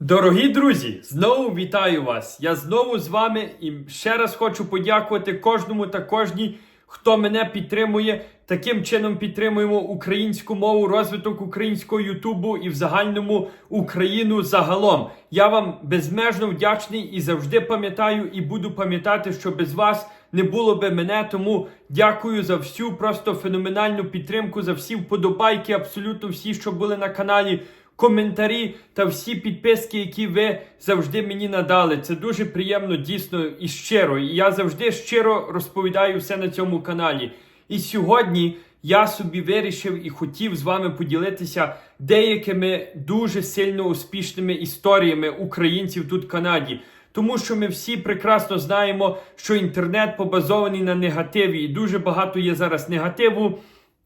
Дорогі друзі, знову вітаю вас! Я знову з вами і ще раз хочу подякувати кожному та кожній, хто мене підтримує. Таким чином підтримуємо українську мову, розвиток українського Ютубу і в загальному Україну загалом. Я вам безмежно вдячний і завжди пам'ятаю і буду пам'ятати, що без вас не було би мене. Тому дякую за всю просто феноменальну підтримку, за всі вподобайки, абсолютно всі, що були на каналі коментарі та всі підписки, які ви завжди мені надали. Це дуже приємно, дійсно і щиро. І я завжди щиро розповідаю все на цьому каналі. І сьогодні я собі вирішив і хотів з вами поділитися деякими дуже сильно успішними історіями українців тут в Канаді. Тому що ми всі прекрасно знаємо, що інтернет побазований на негативі, і дуже багато є зараз негативу.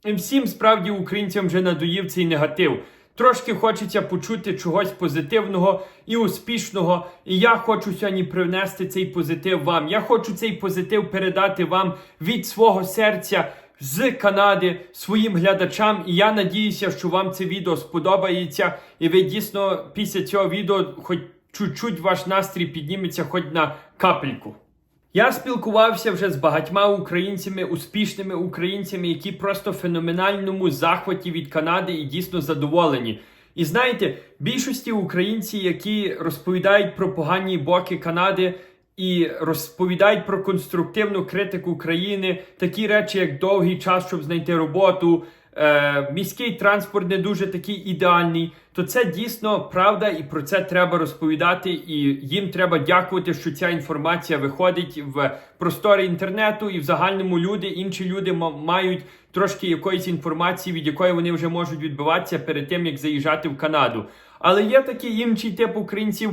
І всім справді українцям вже надоїв цей негатив. Трошки хочеться почути чогось позитивного і успішного. І я хочу сьогодні привнести цей позитив вам. Я хочу цей позитив передати вам від свого серця з Канади своїм глядачам. І я надіюся, що вам це відео сподобається. І ви дійсно після цього відео, хоч чуть-чуть ваш настрій підніметься, хоч на капельку. Я спілкувався вже з багатьма українцями, успішними українцями, які просто в феноменальному захваті від Канади і дійсно задоволені. І знаєте, більшості українці, які розповідають про погані боки Канади і розповідають про конструктивну критику країни, такі речі, як довгий час, щоб знайти роботу, е, міський транспорт не дуже такий ідеальний, то це дійсно правда, і про це треба розповідати. І їм треба дякувати, що ця інформація виходить в простори інтернету, і в загальному люди, інші люди ма- мають трошки якоїсь інформації, від якої вони вже можуть відбиватися перед тим, як заїжджати в Канаду. Але є такий інший тип українців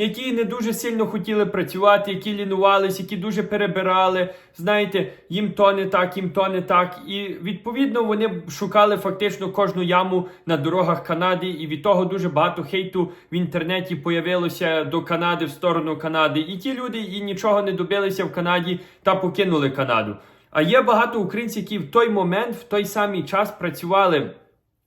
які не дуже сильно хотіли працювати, які лінувались, які дуже перебирали. Знаєте, їм то не так, їм то не так. І відповідно вони шукали фактично кожну яму на дорогах Канади, і від того дуже багато хейту в інтернеті появилося до Канади в сторону Канади. І ті люди і нічого не добилися в Канаді та покинули Канаду. А є багато українців, які в той момент, в той самий час працювали.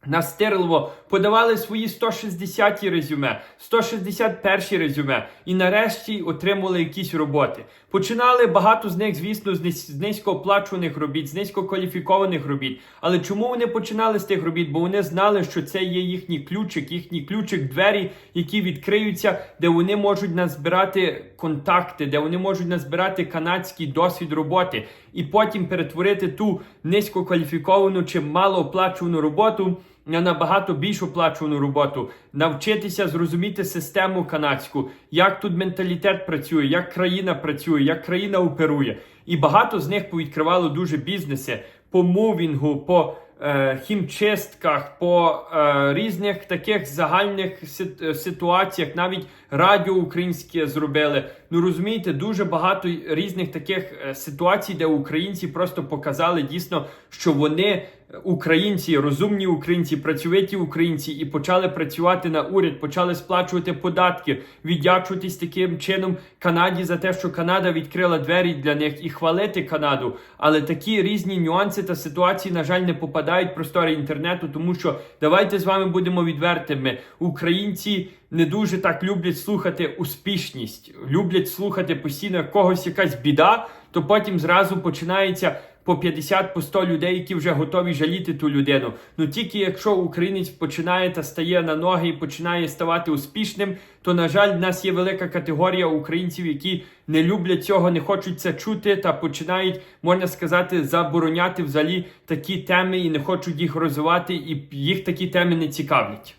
Настирливо подавали свої 160 резюме, 161 резюме і нарешті отримали якісь роботи. Починали багато з них, звісно, з низькооплачуваних робіт, з низькокваліфікованих робіт. Але чому вони починали з тих робіт? Бо вони знали, що це є їхній ключик, їхній ключик двері, які відкриються, де вони можуть назбирати контакти, де вони можуть назбирати канадський досвід роботи і потім перетворити ту низькокваліфіковану чи малооплачувану роботу на набагато більш оплачувану роботу, навчитися зрозуміти систему канадську, як тут менталітет працює, як країна працює, як країна оперує. І багато з них повідкривало дуже бізнеси по мувінгу, по е, хімчистках, по е, різних таких загальних ситуаціях, навіть радіо українське зробили. Ну розумієте, дуже багато різних таких е, ситуацій, де українці просто показали дійсно, що вони е, українці, розумні українці, працьовиті українці, і почали працювати на уряд, почали сплачувати податки, віддячуватись таким чином Канаді за те, що Канада відкрила двері для них і хвалити Канаду. Але такі різні нюанси та ситуації, на жаль, не попадають в простори інтернету, тому що давайте з вами будемо відвертими. Українці не дуже так люблять слухати успішність, люблять слухати постійно когось якась біда, то потім зразу починається по 50 по 100 людей, які вже готові жаліти ту людину. Ну тільки якщо українець починає та стає на ноги і починає ставати успішним, то на жаль, в нас є велика категорія українців, які не люблять цього, не хочуть це чути та починають, можна сказати, забороняти взагалі такі теми і не хочуть їх розвивати, і їх такі теми не цікавлять.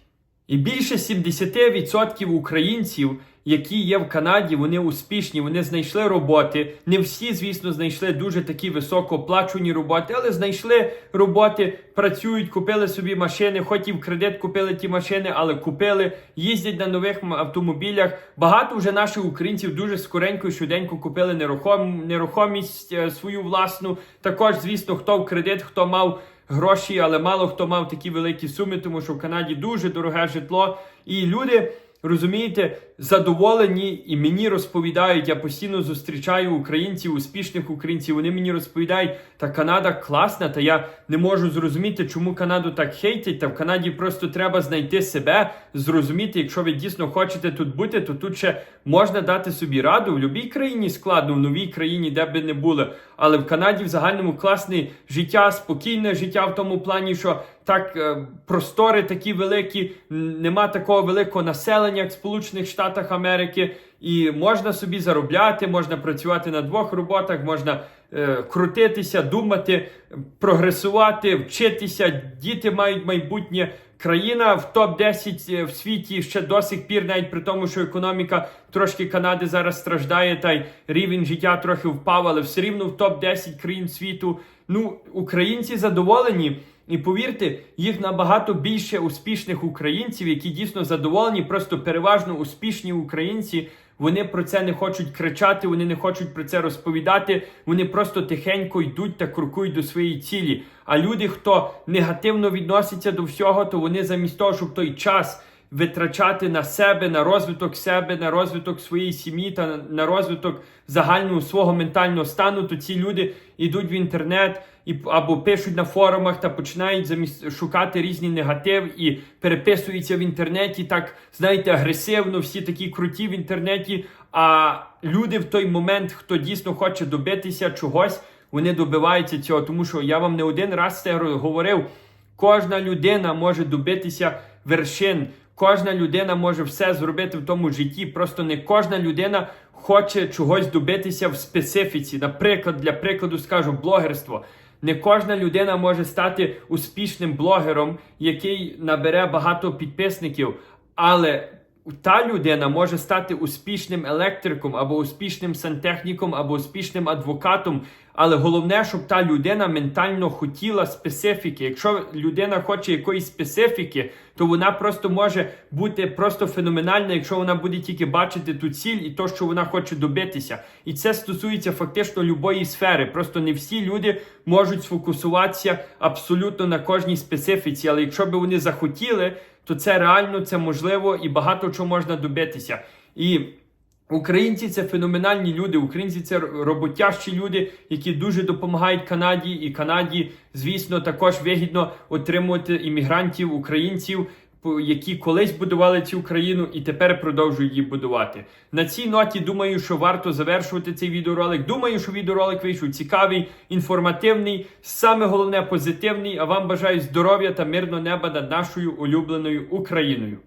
І більше 70% українців, які є в Канаді, вони успішні, вони знайшли роботи. Не всі, звісно, знайшли дуже такі високооплачувані роботи, але знайшли роботи, працюють, купили собі машини, хоч і в кредит купили ті машини, але купили, їздять на нових автомобілях. Багато вже наших українців дуже скоренько і швиденько купили нерухом, нерухомість е, свою власну. Також, звісно, хто в кредит, хто мав гроші, але мало хто мав такі великі суми, тому що в Канаді дуже дороге житло. І люди, розумієте, задоволені і мені розповідають, я постійно зустрічаю українців, успішних українців. Вони мені розповідають, та Канада класна, та я не можу зрозуміти, чому Канаду так хейтять. Та в Канаді просто треба знайти себе, зрозуміти, якщо ви дійсно хочете тут бути, то тут ще можна дати собі раду. В будь-якій країні складно, в новій країні, де би не були. Але в Канаді в загальному класне життя, спокійне життя в тому плані, що так е, простори такі великі, нема такого великого населення, як Сполучених Штатах Америки, і можна собі заробляти, можна працювати на двох роботах, можна е, крутитися, думати, прогресувати, вчитися. Діти мають майбутнє. Країна в топ 10 в світі ще до сих пір, навіть при тому, що економіка трошки Канади зараз страждає, та й рівень життя трохи впав, але все рівно в топ 10 країн світу. Ну, українці задоволені. І повірте, їх набагато більше успішних українців, які дійсно задоволені, просто переважно успішні українці. Вони про це не хочуть кричати, вони не хочуть про це розповідати. Вони просто тихенько йдуть та крокують до своєї цілі. А люди, хто негативно відноситься до всього, то вони замість того, щоб той час витрачати на себе, на розвиток себе, на розвиток своєї сім'ї та на- розвиток загального свого ментального стану, то ці люди йдуть в інтернет і або пишуть на форумах та починають замість шукати різні негатив і переписуються в інтернеті так, знаєте, агресивно, всі такі круті в інтернеті. А люди в той момент, хто дійсно хоче добитися чогось, вони добиваються цього. Тому що я вам не один раз це говорив. Кожна людина може добитися вершин. Кожна людина може все зробити в тому житті. Просто не кожна людина хоче чогось добитися в специфіці. Наприклад, для прикладу скажу блогерство. Не кожна людина може стати успішним блогером, який набере багато підписників, але та людина може стати успішним електриком або успішним сантехніком, або успішним адвокатом. Але головне, щоб та людина ментально хотіла специфіки. Якщо людина хоче якоїсь специфіки, то вона просто може бути просто феноменальна, якщо вона буде тільки бачити ту ціль і то, що вона хоче добитися. І це стосується фактично любої сфери. Просто не всі люди можуть сфокусуватися абсолютно на кожній специфіці. Але якщо б вони захотіли, то це реально це можливо і багато чого можна добитися. І Українці це феноменальні люди. Українці це роботящі люди, які дуже допомагають Канаді. І Канаді, звісно, також вигідно отримувати іммігрантів, українців, які колись будували цю країну і тепер продовжують її будувати. На цій ноті думаю, що варто завершувати цей відеоролик. Думаю, що відеоролик вийшов цікавий, інформативний, саме головне позитивний. А вам бажаю здоров'я та мирного неба над нашою улюбленою Україною.